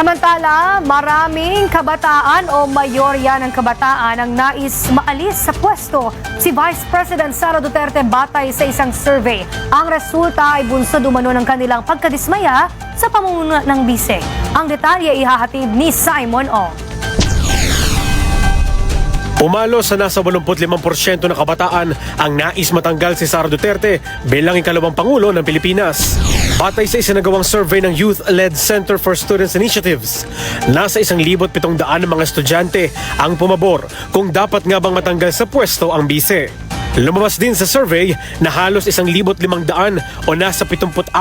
Samantala, maraming kabataan o mayorya ng kabataan ang nais maalis sa pwesto si Vice President Sara Duterte batay sa isang survey. Ang resulta ay bunsod umano ng kanilang pagkadismaya sa pamumuno ng bise. Ang detalye ihahatid ni Simon Ong. Pumalo sa nasa 85% ng kabataan ang nais matanggal si Sara Duterte bilang ikalawang Pangulo ng Pilipinas. Batay sa isinagawang survey ng Youth-Led Center for Students Initiatives, nasa 1,700 ng mga estudyante ang pumabor kung dapat nga bang matanggal sa pwesto ang bise. Lumabas din sa survey na halos 1,500 o nasa 74%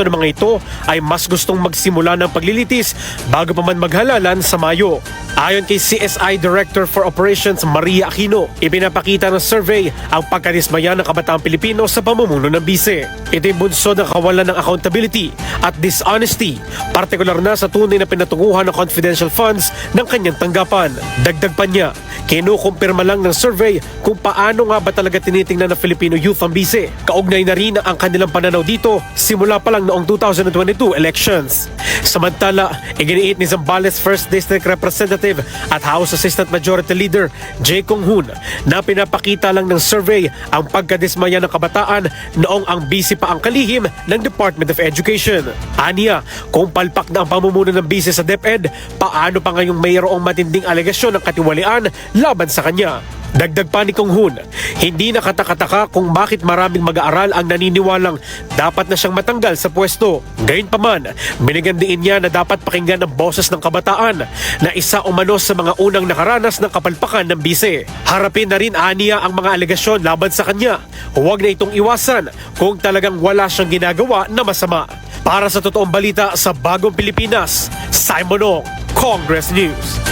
ng mga ito ay mas gustong magsimula ng paglilitis bago pa man maghalalan sa Mayo. Ayon kay CSI Director for Operations Maria Aquino, ipinapakita ng survey ang pagkadismaya ng kabataang Pilipino sa pamumuno ng bise. Ito'y bunsod ng kawalan ng accountability at dishonesty, partikular na sa tunay na pinatunguhan ng confidential funds ng kanyang tanggapan. Dagdag pa niya, kinukumpirma lang ng survey kung paano nga ba talaga tinitingnan ng Filipino youth ang bise. Kaugnay na rin ang kanilang pananaw dito simula pa lang noong 2022 elections. Samantala, iginiit ni Zambales 1st District Representative at House Assistant Majority Leader Jay Kong Hoon na pinapakita lang ng survey ang pagkadismaya ng kabataan noong ang busy pa ang kalihim ng Department of Education. Aniya, kung palpak na ang pamumuno ng busy sa DepEd, paano pa ngayong mayroong matinding alegasyon ng katiwalian laban sa kanya? Dagdag pa ni Kong Hoon, hindi nakatakataka kung bakit maraming mag-aaral ang naniniwalang dapat na siyang matanggal sa pwesto. Gayunpaman, binigyan din niya na dapat pakinggan ang boses ng kabataan na isa umano sa mga unang nakaranas ng kapalpakan ng bise. Harapin na rin aniya ang mga alegasyon laban sa kanya. Huwag na itong iwasan kung talagang wala siyang ginagawa na masama. Para sa totoong balita sa Bagong Pilipinas, Simon Ong, Congress News.